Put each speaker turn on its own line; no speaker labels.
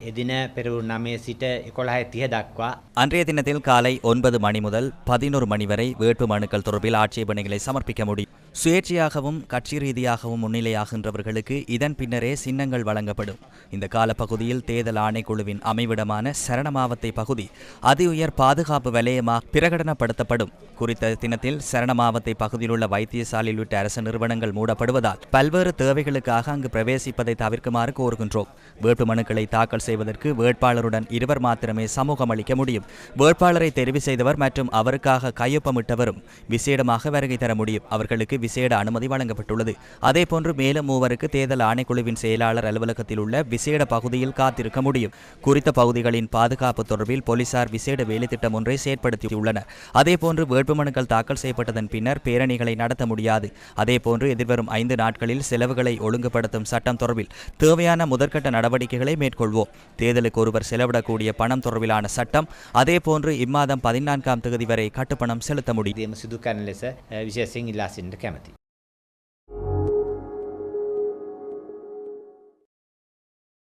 එදින පෙරවරු නමේ සිට එකොළහය තිය දක්වා
அன்றைய தினத்தில் காலை ஒன்பது மணி முதல் பதினோரு மணி வரை வேட்பு மனுக்கள் தொடர்பில் ஆட்சேபனைகளை சமர்ப்பிக்க முடியும் சுயேட்சையாகவும் கட்சி ரீதியாகவும் முன்னிலையாகின்றவர்களுக்கு இதன் பின்னரே சின்னங்கள் வழங்கப்படும். இந்த காலப்பகுதியில் தேர்தல் ஆணைக்குழுவின் அமைவிடமான சரணமாவத்தை பகுதி அதி உயர் பாதுகாப்பு வலயமாக பிரகடனப்படுத்தப்படும். குறித்த தினத்தில் சரணமாவத்தை பகுதியில் உள்ள வைத்தியசாலையில் உள்ளிட்ட அரசு நிறுவனங்கள் மூடப்படுவதால் பல்வேறு தேவைகளுக்காக அங்கு பிரவேசிப்பதை தவிர்க்குமாறு கோருகின்றோம். வேட்பு மனுக்களை தாக்கல் செய்வதற்கு வேட்பாளருடன் இருவர் மாத்திரமே சமூகம் அளிக்க முடியும். வேட்பாளரை தெரிவு செய்தவர் மற்றும் அவருக்காக கையொப்பமிட்டவரும் விசேடமாக வருகை தர முடியும். அவர்களுக்கு விசேட அனுமதி வழங்கப்பட்டுள்ளது அதேபோன்று மேலும் மூவருக்கு தேர்தல் ஆணைக்குழுவின் செயலாளர் அலுவலகத்தில் உள்ள விசேட பகுதியில் காத்திருக்க முடியும் குறித்த பகுதிகளின் பாதுகாப்பு தொடர்பில் போலீசார் விசேட வேலைத்திட்டம் ஒன்றை செயற்படுத்தியுள்ளனர் அதேபோன்று வேட்புமனுக்கள் தாக்கல் செய்யப்பட்டதன் பின்னர் பேரணிகளை நடத்த முடியாது அதேபோன்று எதிர்வரும் ஐந்து நாட்களில் செலவுகளை ஒழுங்குபடுத்தும் சட்டம் தொடர்பில் தேவையான முதற்கட்ட நடவடிக்கைகளை மேற்கொள்வோம் தேர்தலுக்கு ஒருவர் செலவிடக்கூடிய பணம் தொடர்பிலான சட்டம் அதேபோன்று இம்மாதம் பதினான்காம் தேதி வரை கட்டுப்பணம் செலுத்த முடியும்
දේම සිදු කරන ලෙස විශේසිෙන් ඉල්ලා සිට කැමති.